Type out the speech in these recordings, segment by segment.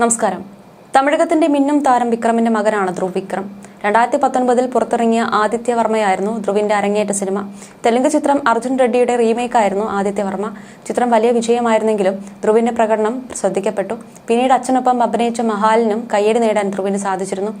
നമസ്കാരം. തമിഴകത്തിന്റെ മിന്നും താരം വിക്രമിന്റെ മകനാണ് ധ്രുവ് വിക്രം. രണ്ടായിരത്തി പത്തൊൻപതിൽ പുറത്തിറങ്ങിയ ആദിത്യവർമ്മയായിരുന്നു ധ്രുവിന്റെ അരങ്ങേറ്റ സിനിമ. തെലുങ്ക് ചിത്രം അർജുൻ റെഡ്ഡിയുടെ റീമേക്കായിരുന്നു ആദിത്യവർമ്മ ചിത്രം വലിയ വിജയമായിരുന്നെങ്കിലും ധ്രുവിന്റെ പ്രകടനം ശ്രദ്ധിക്കപ്പെട്ടു. പിന്നീട് അച്ഛനൊപ്പം അഭിനയിച്ച മഹാലിനും കയ്യടി നേടാൻ ധ്രുവിന് സാധിച്ചിരുന്നു.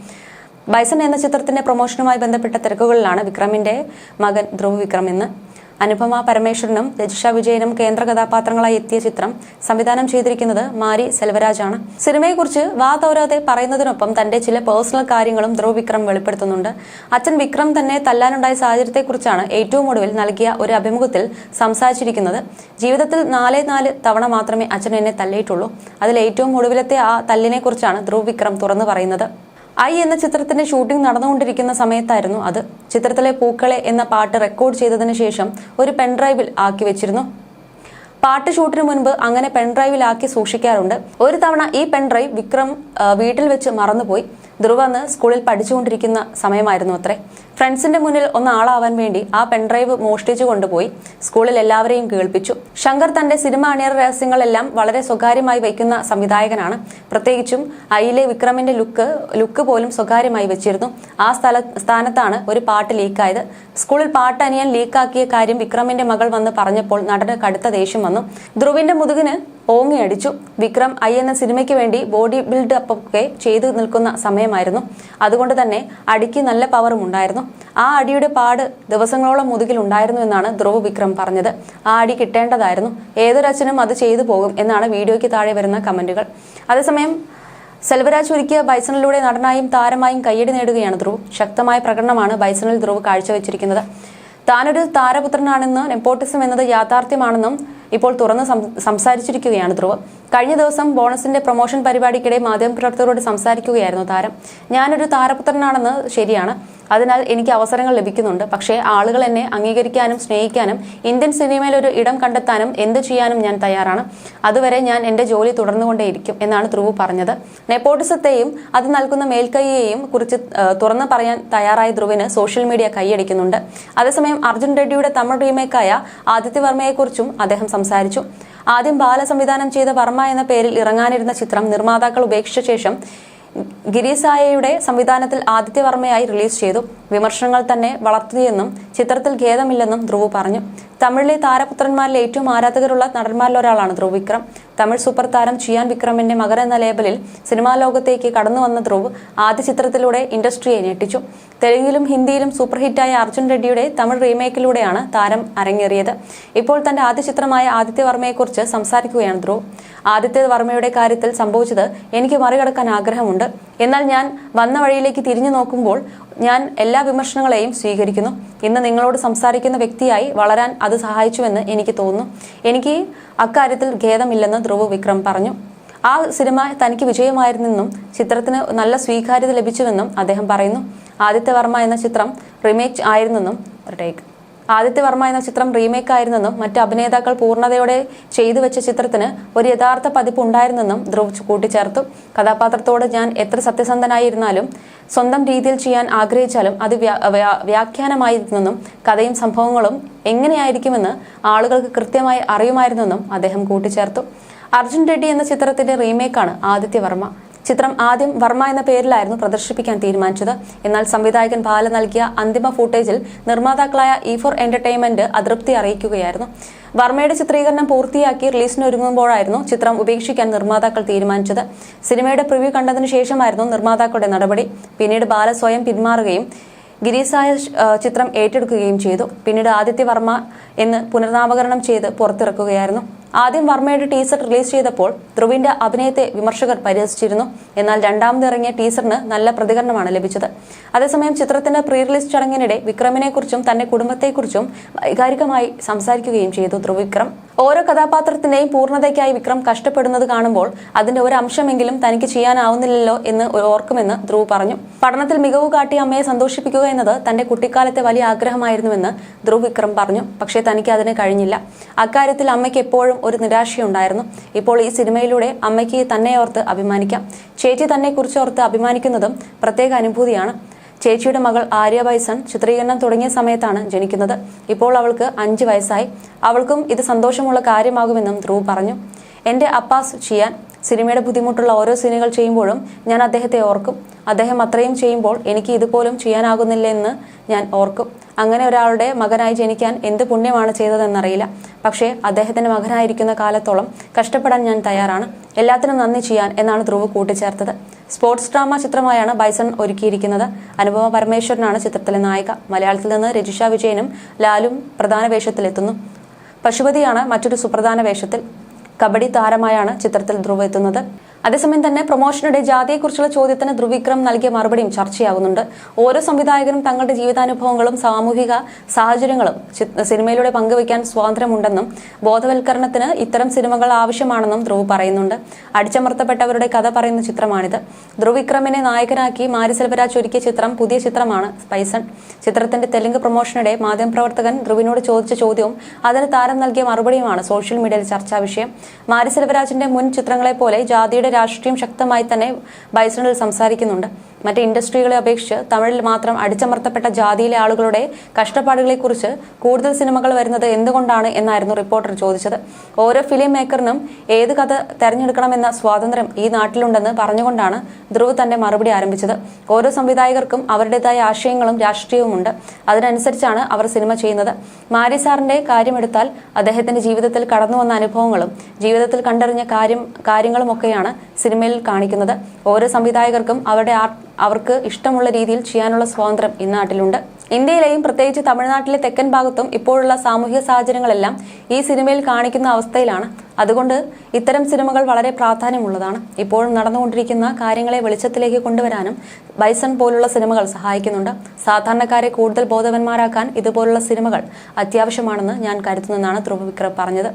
ബൈസൺ എന്ന ചിത്രത്തിന്റെ പ്രൊമോഷനുമായി ബന്ധപ്പെട്ട തിരക്കുകളിലാണ് വിക്രമിന്റെ മകൻ ധ്രുവ് വിക്രം ഇന്ന് അനുപമ പരമേശ്വരനും രജിഷ വിജയനും കേന്ദ്ര കഥാപാത്രങ്ങളായി എത്തിയ ചിത്രം സംവിധാനം ചെയ്തിരിക്കുന്നത് മാരി സെൽവരാജാണ്. സിനിമയെക്കുറിച്ച് വാ തൗരാതെ പറയുന്നതിനൊപ്പം തന്റെ ചില പേഴ്സണൽ കാര്യങ്ങളും ധ്രുവ് വിക്രം വെളിപ്പെടുത്തുന്നുണ്ട്. അച്ഛൻ വിക്രം തന്നെ തല്ലാനുണ്ടായ സാഹചര്യത്തെക്കുറിച്ചാണ് ഏറ്റവും ഒടുവിൽ നൽകിയ ഒരു അഭിമുഖത്തിൽ സംസാരിച്ചിരിക്കുന്നത്. ജീവിതത്തിൽ നാലേ നാല് തവണ മാത്രമേ അച്ഛൻ എന്നെ തല്ലിയിട്ടുള്ളൂ അതിൽ ഏറ്റവും ഒടുവിലത്തെ ആ തല്ലിനെക്കുറിച്ചാണ് ധ്രുവ് വിക്രം തുറന്നു പറയുന്നത്. ഐ എന്ന ചിത്രത്തിന്റെ ഷൂട്ടിംഗ് നടന്നുകൊണ്ടിരിക്കുന്ന സമയത്തായിരുന്നു അത്. ചിത്രത്തിലെ പൂക്കളെ എന്ന പാട്ട് റെക്കോർഡ് ചെയ്തതിനു ശേഷം ഒരു പെൻഡ്രൈവിൽ ആക്കി വെച്ചിരുന്നു. പാട്ട് ഷൂട്ടിന് മുൻപ് അങ്ങനെ പെൻഡ്രൈവിലാക്കി സൂക്ഷിക്കാറുണ്ട്. ഒരു തവണ ഈ പെൻഡ്രൈവ് വിക്രം വീട്ടിൽ വെച്ച് മറന്നുപോയി. ധ്രുവ അന്ന് സ്കൂളിൽ പഠിച്ചുകൊണ്ടിരിക്കുന്ന സമയമായിരുന്നു അത്രേ. ഫ്രണ്ട്സിന്റെ മുന്നിൽ ഒന്ന് ആളാവാൻ വേണ്ടി ആ പെൻഡ്രൈവ് മോഷ്ടിച്ചു കൊണ്ടുപോയി. സ്കൂളിൽ എല്ലാവരെയും കേൾപ്പിച്ചു. ശങ്കർ തന്റെ സിനിമ അണിയർ രഹസ്യങ്ങളെല്ലാം വളരെ സ്വകാര്യമായി വയ്ക്കുന്ന സംവിധായകനാണ്. പ്രത്യേകിച്ചും അയിലെ വിക്രമിന്റെ ലുക്ക് ലുക്ക് പോലും സ്വകാര്യമായി വെച്ചിരുന്നു. ആ സ്ഥല സ്ഥാനത്താണ് ഒരു പാട്ട് ലീക്കായത്. സ്കൂളിൽ പാട്ട് അനിയൻ ലീക്കാക്കിയ കാര്യം വിക്രമിന്റെ മകൾ വന്ന് പറഞ്ഞപ്പോൾ നടന് കടുത്ത ദേഷ്യം വന്നു. ധ്രുവിന്റെ മുതുകിന് ഓങ്ങി അടിച്ചു. വിക്രം ഐ എന്ന സിനിമയ്ക്ക് വേണ്ടി ബോഡി ബിൽഡ് അപ്പ് ഒക്കെ ചെയ്തു നിൽക്കുന്ന സമയമായിരുന്നു. അതുകൊണ്ട് തന്നെ അടിക്ക് നല്ല പവറും ഉണ്ടായിരുന്നു. ആ അടിയുടെ പാട് ദിവസങ്ങളോളം മുതുകിൽ ഉണ്ടായിരുന്നു എന്നാണ് ധ്രുവ് വിക്രം പറഞ്ഞത്. ആ അടി കിട്ടേണ്ടതായിരുന്നു. ഏതൊരച്ഛനും അത് ചെയ്തു പോകും എന്നാണ് വീഡിയോയ്ക്ക് താഴെ വരുന്ന കമന്റുകൾ. അതേസമയം സെൽവരാജ് ഒരുക്കിയ ബൈസണിലൂടെ നടനായും താരമായും കയ്യടി നേടുകയാണ് ധ്രുവ്. ശക്തമായ പ്രകടനമാണ് ബൈസണിൽ ധ്രുവ് കാഴ്ചവെച്ചിരിക്കുന്നത്. താനൊരു താരപുത്രനാണെന്ന് നെപ്പോട്ടിസം എന്നത് യാഥാർത്ഥ്യമാണെന്നും ഇപ്പോൾ തുറന്ന് സംസാരിച്ചിരിക്കുകയാണ് ധ്രുവ്. കഴിഞ്ഞ ദിവസം ബോണസിന്റെ പ്രൊമോഷൻ പരിപാടിക്കിടെ മാധ്യമപ്രവർത്തകരോട് സംസാരിക്കുകയായിരുന്നു താരം. ഞാനൊരു താരപുത്രനാണെന്ന് ശരിയാണ്. അതിനാൽ എനിക്ക് അവസരങ്ങൾ ലഭിക്കുന്നുണ്ട്. പക്ഷേ ആളുകൾ എന്നെ അംഗീകരിക്കാനും സ്നേഹിക്കാനും ഇന്ത്യൻ സിനിമയിൽ ഒരു ഇടം കണ്ടെത്താനും എന്ത് ചെയ്യാനും ഞാൻ തയ്യാറാണ്. അതുവരെ ഞാൻ എന്റെ ജോലി തുടർന്നുകൊണ്ടേയിരിക്കും എന്നാണ് ധ്രുവ് പറഞ്ഞത്. നെപ്പോട്ടിസത്തെയും അത് നൽകുന്ന മേൽക്കൈയെയും കുറിച്ച് തുറന്ന് തുറന്നു പറയാൻ തയ്യാറായ ധ്രുവിന് സോഷ്യൽ മീഡിയ കൈയടിക്കുന്നുണ്ട്. അതേസമയം അർജുൻ റെഡ്ഡിയുടെ തമിഴ് റീമേക്കായ ആദിത്യ വർമ്മയെക്കുറിച്ചും അദ്ദേഹം സംസാരിച്ചു. ആദ്യം ബാല സംവിധാനം ചെയ്ത വർമ്മ എന്ന പേരിൽ ഇറങ്ങാനിരുന്ന ചിത്രം നിർമ്മാതാക്കൾ ഉപേക്ഷിച്ച ശേഷം ഗിരിസായയുടെ സംവിധാനത്തിൽ ആദിത്യവർമ്മയായി റിലീസ് ചെയ്തു. വിമർശനങ്ങൾ തന്നെ വളർത്തിയെന്നും ചിത്രത്തിൽ ഖേദമില്ലെന്നും ധ്രുവ് പറഞ്ഞു. തമിഴിലെ താരപുത്രന്മാരിൽ ഏറ്റവും ആരാധകരുള്ള നടന്മാരിൽ ഒരാളാണ് ധ്രുവ് വിക്രം. തമിഴ് സൂപ്പർ താരം ചിയാൻ വിക്രമിന്റെ മകൻ എന്ന ലേബലിൽ സിനിമാ ലോകത്തേക്ക് കടന്നു വന്ന ധ്രുവ് ആദ്യ ചിത്രത്തിലൂടെ ഇൻഡസ്ട്രിയെ ഞെട്ടിച്ചു. തെലുങ്കിലും ഹിന്ദിയിലും സൂപ്പർ ഹിറ്റായ അർജുൻ റെഡ്ഡിയുടെ തമിഴ് റീമേക്കിലൂടെയാണ് താരം അരങ്ങേറിയത്. ഇപ്പോൾ തന്റെ ആദ്യ ചിത്രമായ ആദിത്യവർമ്മയെക്കുറിച്ച് സംസാരിക്കുകയാണ് ധ്രുവ്. ആദിത്യവർമ്മയുടെ കാര്യത്തിൽ സംഭവിച്ചത് എനിക്ക് മറികടക്കാൻ ആഗ്രഹമുണ്ട്. എന്നാൽ ഞാൻ വന്ന വഴിയിലേക്ക് തിരിഞ്ഞു നോക്കുമ്പോൾ ഞാൻ എല്ലാ വിമർശനങ്ങളെയും സ്വീകരിക്കുന്നു. ഇന്ന് നിങ്ങളോട് സംസാരിക്കുന്ന വ്യക്തിയായി വളരാൻ അത് സഹായിച്ചുവെന്ന് എനിക്ക് തോന്നുന്നു. എനിക്ക് അക്കാര്യത്തിൽ ഖേദമില്ലെന്ന് ധ്രുവ് വിക്രം പറഞ്ഞു. ആ സിനിമ തനിക്ക് വിജയമായിരുന്നെന്നും ചിത്രത്തിന് നല്ല സ്വീകാര്യത ലഭിച്ചുവെന്നും അദ്ദേഹം പറയുന്നു. ആദിത്യവർമ്മ എന്ന ചിത്രം റിമേക്ക് ആയിരുന്നെന്നും ടേക്ക് ആദിത്യ വർമ്മ എന്ന ചിത്രം റീമേക്ക് ആയിരുന്നെന്നും മറ്റ് അഭിനേതാക്കൾ പൂർണതയോടെ ചെയ്തു വെച്ച ചിത്രത്തിന് ഒരു യഥാർത്ഥ പതിപ്പ് ഉണ്ടായിരുന്നെന്നും ധ്രുവ് കൂട്ടിച്ചേർത്തു. കഥാപാത്രത്തോട് ഞാൻ എത്ര സത്യസന്ധനായിരുന്നാലും സ്വന്തം രീതിയിൽ ചെയ്യാൻ ആഗ്രഹിച്ചാലും അത് വ്യാ- വ്യാ- വ്യാഖ്യാനമായിരുന്നെന്നും കഥയും സംഭവങ്ങളും എങ്ങനെയായിരിക്കുമെന്ന് ആളുകൾക്ക് കൃത്യമായി അറിയുമായിരുന്നെന്നും അദ്ദേഹം കൂട്ടിച്ചേർത്തു. അർജുൻ റെഡ്ഡി എന്ന ചിത്രത്തിന്റെ റീമേക്കാണ് ആദിത്യ വർമ്മ. ചിത്രം ആദ്യം വർമ്മ എന്ന പേരിലായിരുന്നു പ്രദർശിപ്പിക്കാൻ തീരുമാനിച്ചത്. എന്നാൽ സംവിധായകൻ ബാല നൽകിയ അന്തിമ ഫൂട്ടേജിൽ നിർമ്മാതാക്കളായ ഇ ഫോർ എന്റർടൈൻമെന്റ് അതൃപ്തി അറിയിക്കുകയായിരുന്നു. വർമ്മയുടെ ചിത്രീകരണം പൂർത്തിയാക്കി റിലീസിന് റിലീസിനൊരുങ്ങുമ്പോഴായിരുന്നു ചിത്രം ഉപേക്ഷിക്കാൻ നിർമ്മാതാക്കൾ തീരുമാനിച്ചത്. സിനിമയുടെ പ്രിവ്യൂ കണ്ടതിനു ശേഷമായിരുന്നു നിർമ്മാതാക്കളുടെ നടപടി. പിന്നീട് ബാല സ്വയം പിന്മാറുകയും ഗിരീസായ ചിത്രം ഏറ്റെടുക്കുകയും ചെയ്തു. പിന്നീട് ആദിത്യ വർമ്മ എന്ന് പുനർനാമകരണം ചെയ്ത് പുറത്തിറക്കുകയായിരുന്നു. ആദ്യം വർമ്മയുടെ ടീസർ റിലീസ് ചെയ്തപ്പോൾ ധ്രുവിന്റെ അഭിനയത്തെ വിമർശകർ പരിഹസിച്ചിരുന്നു. എന്നാൽ രണ്ടാമത് ഇറങ്ങിയ ടീസറിന് നല്ല പ്രതികരണമാണ് ലഭിച്ചത്. അതേസമയം ചിത്രത്തിന്റെ പ്രീ റിലീസ് ചടങ്ങിനിടെ വിക്രമിനെക്കുറിച്ചും തന്റെ കുടുംബത്തെക്കുറിച്ചും വൈകാരികമായി സംസാരിക്കുകയും ചെയ്തു ധ്രുവിക്രം ഓരോ കഥാപാത്രത്തിന്റെയും പൂർണതയ്ക്കായി വിക്രം കഷ്ടപ്പെടുന്നത് കാണുമ്പോൾ അതിന്റെ ഒരു അംശമെങ്കിലും തനിക്ക് ചെയ്യാനാവുന്നില്ലല്ലോ എന്ന് ഓർക്കുമെന്ന് ധ്രുവ് പറഞ്ഞു. പഠനത്തിൽ മികവ് കാട്ടി അമ്മയെ സന്തോഷിപ്പിക്കുക എന്നത് തന്റെ കുട്ടിക്കാലത്തെ വലിയ ആഗ്രഹമായിരുന്നുവെന്ന് ധ്രുവ് വിക്രം പറഞ്ഞു. പക്ഷേ തനിക്ക് അതിന് കഴിഞ്ഞില്ല. അക്കാര്യത്തിൽ അമ്മയ്ക്ക് എപ്പോഴും ഒരു നിരാശയുണ്ടായിരുന്നു. ഇപ്പോൾ ഈ സിനിമയിലൂടെ അമ്മയ്ക്ക് തന്നെ ഓർത്ത് അഭിമാനിക്കാം. ചേച്ചി തന്നെ കുറിച്ച് ഓർത്ത് അഭിമാനിക്കുന്നതും പ്രത്യേക അനുഭൂതിയാണ്. ചേച്ചിയുടെ മകൾ ആര്യ ബൈസൺ ചിത്രീകരണം തുടങ്ങിയ സമയത്താണ് ജനിക്കുന്നത്. ഇപ്പോൾ അവൾക്ക് അഞ്ച് വയസ്സായി. അവൾക്കും ഇത് സന്തോഷമുള്ള കാര്യമാകുമെന്നും ധ്രുവ് പറഞ്ഞു. എന്റെ അപ്പാസ് ചെയ്യാൻ സിനിമയുടെ ബുദ്ധിമുട്ടുള്ള ഓരോ സീനുകൾ ചെയ്യുമ്പോഴും ഞാൻ അദ്ദേഹത്തെ ഓർക്കും. അദ്ദേഹം അത്രയും ചെയ്യുമ്പോൾ എനിക്ക് ഇതുപോലും ചെയ്യാനാകുന്നില്ലെന്ന് ഞാൻ ഓർക്കും. അങ്ങനെ ഒരാളുടെ മകനായി ജനിക്കാൻ എന്ത് പുണ്യമാണ് ചെയ്തതെന്നറിയില്ല. പക്ഷേ അദ്ദേഹത്തിന്റെ മകനായിരിക്കുന്ന കാലത്തോളം കഷ്ടപ്പെടാൻ ഞാൻ തയ്യാറാണ്. എല്ലാത്തിനും നന്ദി ചെയ്യാൻ എന്നാണ് ധ്രുവ് കൂട്ടിച്ചേർത്തത്. സ്പോർട്സ് ഡ്രാമ ചിത്രമായാണ് ബൈസൺ ഒരുക്കിയിരിക്കുന്നത്. അനുപമ പരമേശ്വരനാണ് ചിത്രത്തിലെ നായിക. മലയാളത്തിൽ നിന്ന് രജിഷ വിജയനും ലാലും പ്രധാന വേഷത്തിലെത്തുന്നു. പശുപതിയാണ് മറ്റൊരു സുപ്രധാന വേഷത്തിൽ. കബഡി താരമായാണ് ചിത്രത്തിൽ ധ്രുവ് എത്തുന്നത് അതേസമയം തന്നെ പ്രൊമോഷനുടെ ജാതിയെക്കുറിച്ചുള്ള ചോദ്യത്തിന് ധ്രുവിക്രം നൽകിയ മറുപടിയും ചർച്ചയാകുന്നുണ്ട് ഓരോ സംവിധായകരും തങ്ങളുടെ ജീവിതാനുഭവങ്ങളും സാമൂഹിക സാഹചര്യങ്ങളും സിനിമയിലൂടെ പങ്കുവയ്ക്കാൻ സ്വാതന്ത്ര്യമുണ്ടെന്നും ബോധവൽക്കരണത്തിന് ഇത്തരം സിനിമകൾ ആവശ്യമാണെന്നും ധ്രുവ് പറയുന്നുണ്ട്. അടിച്ചമർത്തപ്പെട്ടവരുടെ കഥ പറയുന്ന ചിത്രമാണിത്. ധ്രുവിക്രമിനെ നായകനാക്കി മാരി സെൽവരാജ് ഒരുക്കിയ ചിത്രം പുതിയ ചിത്രമാണ് സ്പൈസൺ. ചിത്രത്തിന്റെ തെലുങ്ക് പ്രൊമോഷനിടെ മാധ്യമപ്രവർത്തകൻ ധ്രുവിനോട് ചോദിച്ച ചോദ്യവും അതിന് താരം നൽകിയ മറുപടിയുമാണ് സോഷ്യൽ മീഡിയയിൽ ചർച്ചാ വിഷയം. മാരി സെൽവരാജിന്റെ മുൻ ചിത്രങ്ങളെ പോലെ ജാതിയുടെ രാഷ്ട്രീയം ശക്തമായി തന്നെ ബൈസണിൽ സംസാരിക്കുന്നുണ്ട്. മറ്റ് ഇൻഡസ്ട്രികളെ അപേക്ഷിച്ച് തമിഴിൽ മാത്രം അടിച്ചമർത്തപ്പെട്ട ജാതിയിലെ ആളുകളുടെ കഷ്ടപ്പാടുകളെക്കുറിച്ച് കൂടുതൽ സിനിമകൾ വരുന്നത് എന്തുകൊണ്ടാണ് എന്നായിരുന്നു റിപ്പോർട്ടർ ചോദിച്ചത്. ഓരോ ഫിലിം മേക്കറിനും ഏത് കഥ തെരഞ്ഞെടുക്കണമെന്ന സ്വാതന്ത്ര്യം ഈ നാട്ടിലുണ്ടെന്ന് പറഞ്ഞുകൊണ്ടാണ് ധ്രുവ് തന്റെ മറുപടി ആരംഭിച്ചത്. ഓരോ സംവിധായകർക്കും അവരുടേതായ ആശയങ്ങളും രാഷ്ട്രീയവുമുണ്ട്. അതിനനുസരിച്ചാണ് അവർ സിനിമ ചെയ്യുന്നത്. മാരി സാറിന്റെ കാര്യമെടുത്താൽ അദ്ദേഹത്തിന്റെ ജീവിതത്തിൽ കടന്നു വന്ന അനുഭവങ്ങളും ജീവിതത്തിൽ കണ്ടറിഞ്ഞ കാര്യം കാര്യങ്ങളുമൊക്കെയാണ് സിനിമയിൽ കാണിക്കുന്നത്. ഓരോ സംവിധായകർക്കും അവരുടെ ആർട്ട് അവർക്ക് ഇഷ്ടമുള്ള രീതിയിൽ ചെയ്യാനുള്ള സ്വാതന്ത്ര്യം ഈ നാട്ടിലുണ്ട്. ഇന്ത്യയിലെയും പ്രത്യേകിച്ച് തമിഴ്നാട്ടിലെ തെക്കൻ ഭാഗത്തും ഇപ്പോഴുള്ള സാമൂഹിക സാഹചര്യങ്ങളെല്ലാം ഈ സിനിമയിൽ കാണിക്കുന്ന അവസ്ഥയിലാണ്. അതുകൊണ്ട് ഇത്തരം സിനിമകൾ വളരെ പ്രാധാന്യമുള്ളതാണ്. ഇപ്പോഴും നടന്നുകൊണ്ടിരിക്കുന്ന കാര്യങ്ങളെ വെളിച്ചത്തിലേക്ക് കൊണ്ടുവരാനും ബൈസൺ പോലുള്ള സിനിമകൾ സഹായിക്കുന്നുണ്ട്. സാധാരണക്കാരെ കൂടുതൽ ബോധവന്മാരാക്കാൻ ഇതുപോലുള്ള സിനിമകൾ അത്യാവശ്യമാണെന്ന് ഞാൻ കരുതുന്നെന്നാണ് ധ്രുവ വിക്രം പറഞ്ഞത്.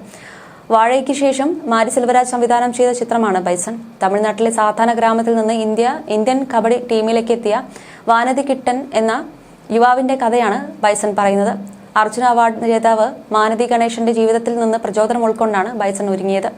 വാഴയ്ക്ക് ശേഷം മാരി സെൽവരാജ് സംവിധാനം ചെയ്ത ചിത്രമാണ് ബൈസൺ. തമിഴ്നാട്ടിലെ സാധാരണ ഗ്രാമത്തിൽ നിന്ന് ഇന്ത്യ ഇന്ത്യൻ കബഡി ടീമിലേക്ക് എത്തിയ വാനതി കിട്ടൻ എന്ന യുവാവിന്റെ കഥയാണ് ബൈസൺ പറയുന്നത്. അർജുന അവാർഡ് ജേതാവ് മാനതി ഗണേശന്റെ ജീവിതത്തിൽ നിന്ന് പ്രചോദനം ഉൾക്കൊണ്ടാണ് ബൈസൺ ഒരുങ്ങിയത്.